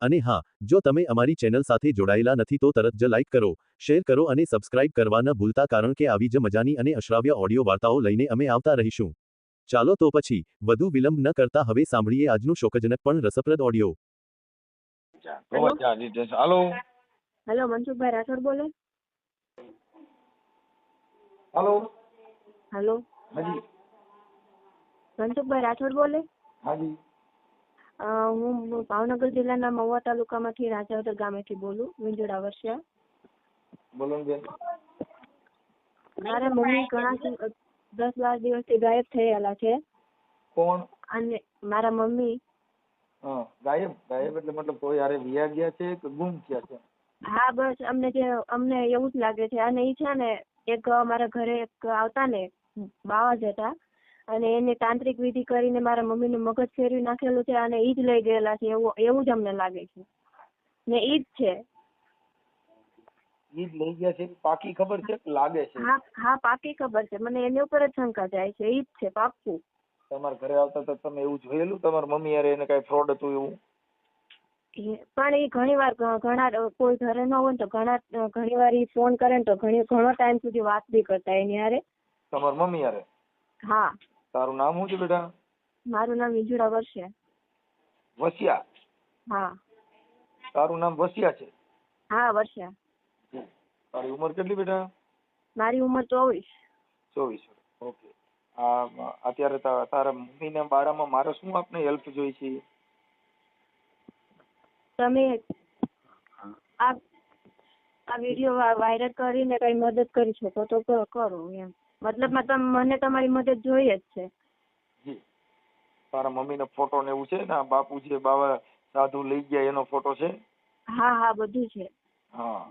અને હા જો તમે અમારી ચેનલ સાથે જોડાયેલા નથી તો તરત જ લાઈક કરો શેર કરો અને સબસ્ક્રાઇબ કરવા ન ભૂલતા કારણ કે આવી જ મજાની અને અશ્રાવ્ય ઓડિયો વાર્તાઓ લઈને અમે આવતા રહીશું. ચાલો તો પછી વધુ વિલંબ ન કરતા હવે સાંભળીએ આજનું શોકજનક પણ રસપ્રદ ઓડિયો. હેલો. હાલો મનસુખભાઈ રાઠોડ બોલે. હેલો. હેલો. હાજી. મનસુખભાઈ રાઠોડ બોલે. હાજી. હું ભાવનગર જિલ્લાના મહુવા તાલુકામાંથી રાજાવદર ગામેથી બોલું વિંજોડા વર્ષિયા. બોલો બેન. મારા મમ્મી ઘણા દસ બાર દિવસથી ગાયબ થયેલા છે. કોણ? અને મારા મમ્મી. ગાયબ? ગાયબ એટલે મતલબ કોઈ હારે વિયા ગયા છે કે ગુમ થયા છે? હા બસ અમને જે અમને એવું જ લાગે છે. અને ઈ છે ને એક મારા ઘરે એક આવતા ને બાવા જ હતા. અને એની તાંત્રિક વિધિ કરીને મારા મમ્મીનું મગજ ફેરવી નાખેલું છે અને જ લઈ ગયેલા છે. એવું એવું જ અમને લાગે છે. ને ઈજ જ છે. જ લઈ ગયા છે. પાકી ખબર છે? કે લાગે છે. હા હા પાકી ખબર છે. મને એની ઉપર જ શંકા જાય છે. એ જ છે પાક્કું. તમારા ઘરે આવતા તો તમે એવું જોયેલું? તમારા મમ્મી હારે એને કઈ ફ્રોડ હતું એવું? પણ એ ઘણી વાર ઘણા કોઈ ઘરે ન હોય ને તો ઘણા ઘણી વાર ઈ ફોન કરે ને તો ઘણી ઘણો ટાઈમ સુધી વાત બી કરતા એની હારે. તમારી મમ્મી હારે હા. તારું નામ શું છે બેટા? મારું નામ વિજુડા વર્ષે. વસિયા? હા. તારું નામ વસિયા છે? હા વર્ષા તારી ઉંમર કેટલી બેટા? મારી ઉંમર ચોવીસ. ચોવીસ. ઓકે. આ અત્યારે તા- તારા મમ્મીના બારામાં મારે શું આપને હેલ્પ જોઈ છે? તમે આ આ વીડિયો વાયરલ કરીને કઈ મદદ કરી શકો તો કરો એમ. મતલબમાં મને તમારી મદદ જોઈએ જ છે. જી તારા મમ્મીનો ફોટો ને એવું છે ને? બાપુ જે બાવા સાધુ લઈ ગયા એનો ફોટો છે? હા હા બધું છે. હા.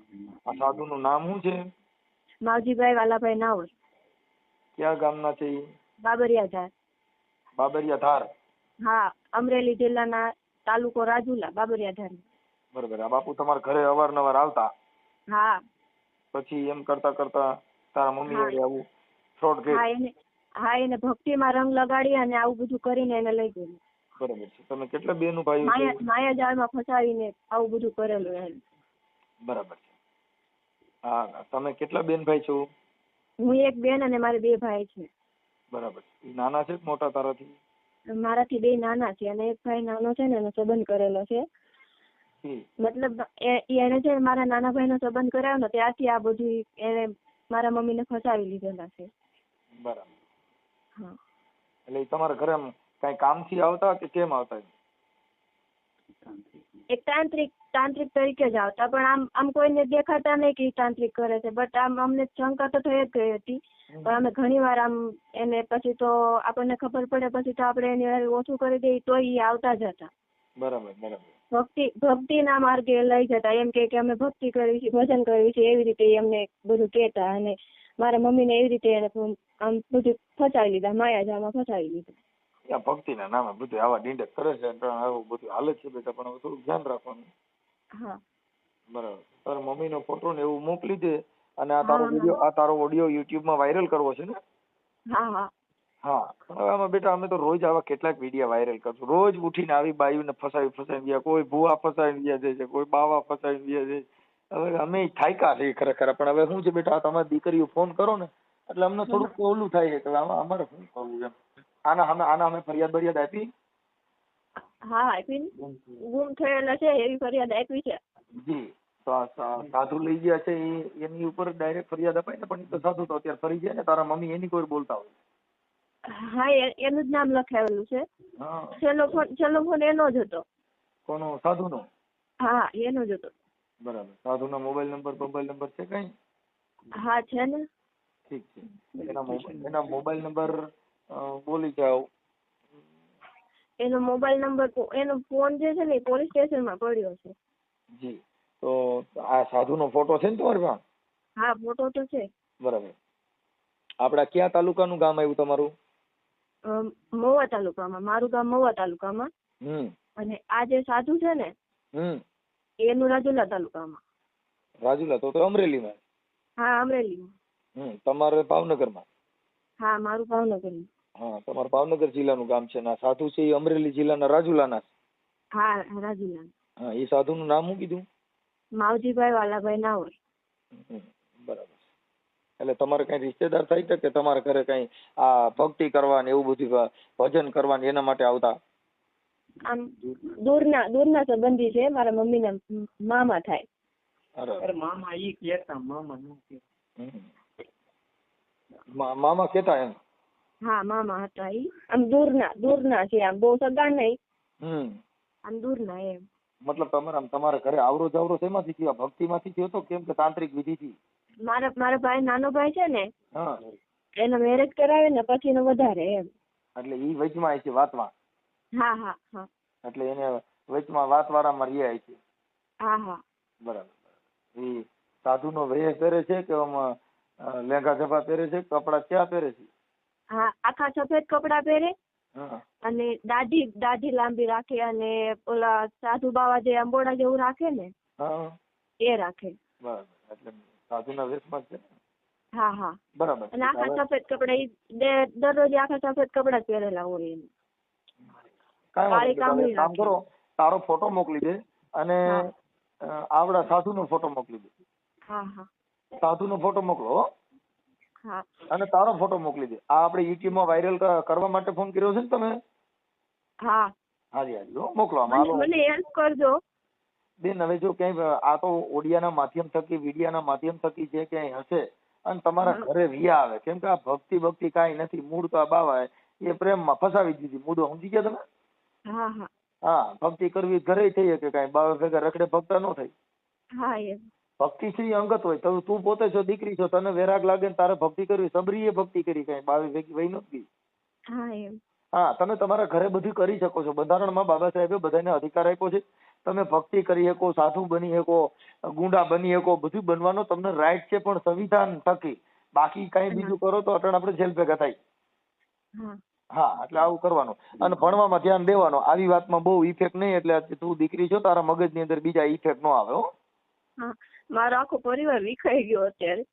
આ સાધુનું નામ શું છે? માવજીભાઈ વાલાભાઈ નાવર. કયા ગામના છે બાબરિયા ધાર બાબરિયા ધાર હા અમરેલી જિલ્લાના તાલુકો રાજુલા બાબરિયા ધાર બરોબર. આ બાપુ તમારા ઘરે અવારનવાર આવતા? હા. પછી એમ કરતા કરતા તારા મમ્મી. આવું ફ્રોડ હા એને હા એને ભક્તિમાં રંગ લગાડી અને આવું બધું કરીને એને લઈ ગયેલું બરાબર છે. તમે કેટલા બેનું ભાઈઓ છો? માયાજાળમાં ફસાવીને આવું બધું કરેલું એને બરાબર છે. હા તમે કેટલા બેન ભાઈ છો? હું એક બેન અને મારે બે ભાઈ છે. બરાબર છે. નાના છે મોટા તારાથી? મારાથી બે નાના છે અને એક ભાઈ નાનો છે ને એનો સંબંધ કરેલો છે. મતલબ એને છે મારા નાના ભાઈનો સંબંધ કરાવ્યો ને ત્યારથી આ બધું એને મારા મમ્મીને ફસાવી લીધેલા છે. બરાબર. એટલે તમારા ઘરે કઈ કામથી આવતા કે કેમ આવતા એક તાંત્રિક તાંત્રિક તરીકે જ આવતા પણ આમ આમ કોઈને દેખાતા નહીં કે તાંત્રિક કરે છે. બટ આમ અમને શંકા તો થઈ જ ગઈ હતી. પણ અમે ઘણી વાર આમ એને પછી તો આપણને ખબર પડે પછી તો આપણે એની ઓછું કરી દઈએ તો એ આવતા જ હતા. બરાબર બરાબર. ભક્તિ ભક્તિના માર્ગે લઈ જતા. એમ કે અમે ભક્તિ કરવી છે ભજન કરવી છે એવી રીતે એમને બધું કહેતા અને મારા મમ્મીને એવી રીતે એને આમ બધું ફસાવી લીધા માયાજાળમાં ફસાવી લીધા. આ ભક્તિના નામે બધું આવા ડીંડક કરે છે પણ આવું બધું હાલે છે બેટા પણ થોડું ધ્યાન રાખવાનું. હા. બરાબર. તારા મમ્મીનો ફોટો ને એવું મોકલી દે અને આ તારો વિડિયો આ તારો ઓડિયો યુટ્યુબમાં વાયરલ કરવો છે ને? હા હા. હા. હવે આમાં બેટા અમે તો રોજ આવા કેટલાક વીડિયો વાયરલ કરશું. રોજ ઉઠીને આવી બાયુને ફસાવી ફસાવી ગયા કોઈ ભૂવા ફસાવી ગયા જાય છે કોઈ બાવા ફસાવી ગયા છે. હવે અમે થાયકા છીએ ખરેખર પણ હવે શું છે બેટા તમે તમારી દીકરીઓ ફોન કરો ને એટલે અમને થોડુંક ઓલું થાય છે કે આમાં અમારે શું કરવું એમ આના અમે આના અમે ફરિયાદ બરિયાદ આપી? હા આપી ગુમ થયેલા છે? એવી ફરિયાદ આપી છે. જી. સાધુ લઈ ગયા છે એ એની ઉપર ડાયરેક્ટ ફરિયાદ અપાય ને પણ તો સાધુ તો અત્યારે ફરી ગયા ને તારા મમ્મી એની કોઈ બોલતા હોય? હા એનું જ નામ લખાવેલું છે. છેલ્લો ફોન છેલ્લો ફોન એનો જ હતો. કોનો? સાધુનો? હા એનો જ હતો. બરાબર. સાધુના મોબાઈલ નંબર મોબાઈલ નંબર છે કઈ? હા છે ને. ઠીક છે. એના મોબાઈલ એના મોબાઈલ નંબર બોલી જાઓ. એનો મોબાઈલ નંબર એનો ફોન જે છે ને એ પોલીસ સ્ટેશનમાં પડ્યો છે. જી. તો આ સાધુનો ફોટો છે ને તમારી પાસે? હા ફોટો તો છે. બરાબર. આપડા કયા તાલુકાનું ગામ આવ્યું તમારું? મહુવા તાલુકામાં. મારું ગામ મહુવા તાલુકામાં. હમ. અને આ જે સાધુ છે ને હમ. એનું રાજુલા તાલુકામાં. રાજુલા તો તો અમરેલીમાં. હા અમરેલીમાં. હમ તમારે ભાવનગરમાં? હા મારું ભાવનગર હા તમારું ભાવનગર જિલ્લાનું ગામ છે ને આ સાધુ છે એ અમરેલી જિલ્લાના રાજુલાના હા રાજુલા. હા એ સાધુનું નામ શું કીધું? માવજીભાઈ વાલાભાઈ ના હોય બરાબર. એટલે તમારે કઈ રિશ્તેદાર થાય છે કે તમારા ઘરે કઈ આ ભક્તિ કરવાની એવું બધું ભજન કરવાની એના માટે આવતા? આમ દૂરના. દૂરના સંબંધી છે મારા મમ્મીના મ- મામા થાય. અરે. મામા ઈ કેતા મામા નો કે મામા કેતા એમ? હા મામા હતા ઈ. આમ દૂરના દૂરના છે આમ બહુ સગા નહીં. હમ. આમ દૂરના એમ. મતલબ તમારે આમ તમારા ઘરે આવરો જાવરો શેમાંથી થયો? ભક્તિ માંથી થયો તો કેમ કે તાંત્રિક વિધિ થી? મારા મારા ભાઈ નાનો ભાઈ છે ને હા. એના મેરેજ કરાવે ને પછી નો વધારે એમ. એટલે ઈ વચમાં છે વાતમાં? હા હા હા. એટલે એને વચમાં વાત વાળામાં રહ્યા છે. હા હા. બરાબર એ સાધુ નો વેશ પહેરે છે કે આમાં લેંગા ઝભા પહેરે છે કપડા ક્યાં પહેરે છે? હા આખા સફેદ કપડા પહેરે અને દાઢી દાઢી લાંબી રાખે અને ઓલા સાધુ બાવા જે અંબોડા જેવું રાખે ને એ રાખે. બરાબર એટલે સાધુના વેશમાં છે હા હા. બરાબર. અને આખા સફેદ કપડા દરરોજ આખા સફેદ કપડા પહેરેલા હોય એમ. કાંઈ વાંધો નહીં. કામ કરો તારો ફોટો મોકલી દે અને આવડા સાધુનો ફોટો મોકલી દે. હા હા. સાધુનો ફોટો મોકલો હા. અને તારો ફોટો મોકલી દે. આ આપણે YouTube માં વાયરલ કરવા માટે ફોન કર્યો છે ને તમે? હા. હાજી હાજી મોકલો મને હેલ્પ કરજો. બેન હવે જો ક્યાંય આ તો ઓડિયાના માધ્યમ થકી વિડિયાના માધ્યમ થકી જે ક્યાંય હશે અને તમારા ઘરે રિયા આવે. કેમ કે આ ભક્તિ ભક્તિ કાંઈ નથી. મૂળ તો આ બાવા એ પ્રેમમાં ફસાવી દીધી. મૂળો સમજી ગયા તમે? હા હા. હા ભક્તિ કરવી ઘરે થઈ શકે કાંઈ. બાવા ભેગા રખડે ભક્ત ન થાય. હા એમ. ભક્તિ છે એ અંગત હોય. તો તું પોતે છો દીકરી છો તને વેરાગ લાગે ને તારે ભક્તિ કરવી. સબરીએ ભક્તિ કરી કાંઈ. બાવી ભેગી વહી નથી હા એમ. હા તમે તમારા ઘરે બધું કરી શકો છો. બંધારણમાં બાબા સાહેબે બધાને અધિકાર આપ્યો છે. તમે ભક્તિ કરી શકો સાધુ બની શકો ગુંડા બની શકો બધું બનવાનો તમને રાઈટ છે પણ સંવિધાન થકી. બાકી કઈ બીજું કરો તો અટણ આપણે જેલ ભેગા થાય. હા એટલે આવું કરવાનું. અને ભણવામાં ધ્યાન દેવાનું. આવી વાતમાં બહુ ઇફેક્ટ નહીં એટલે તું દીકરી છો તારા મગજની અંદર બીજા ઇફેક્ટ ન આવે હો. મારો આખો પરિવાર વિખાઈ ગયો અત્યારે.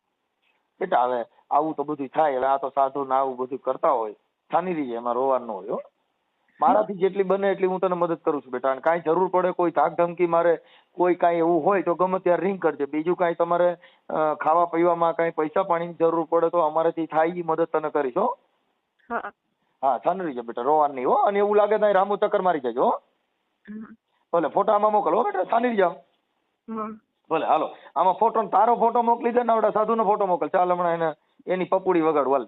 બેટા હવે આવું તો બધું થાય એટલે આ તો સાધુ ને આવું બધું કરતા હોય. થાની રહી એમાં રોવાનું ન હોય હો. મારાથી જેટલી બને એટલી હું તને મદદ કરું છું બેટા. અને કાંઈ જરૂર પડે કોઈ ધાક ધમકી મારે કોઈ કાંઈ એવું હોય તો ગમે ત્યારે રિંગ કરજે. બીજું કાંઈ તમારે ખાવા પીવામાં કાંઈ પૈસા પાણીની જરૂર પડે તો અમારેથી થાય એ મદદ તને કરીશ હો. હા. હા થાની છે બેટા રોવાનું નહીં હો અને એવું લાગે ત્યાં રામુ ચક્કર મારી જજો હો. ભલે ફોટા આમાં મોકલો હો બેટા થાની રહી જાઓ ભલે હાલો આમાં ફોટો તારો ફોટો મોકલી દે ને આવડા સાધુનો ફોટો મોકલ. ચાલ હમણાં એને એની પપુડી વગાડ હાલ.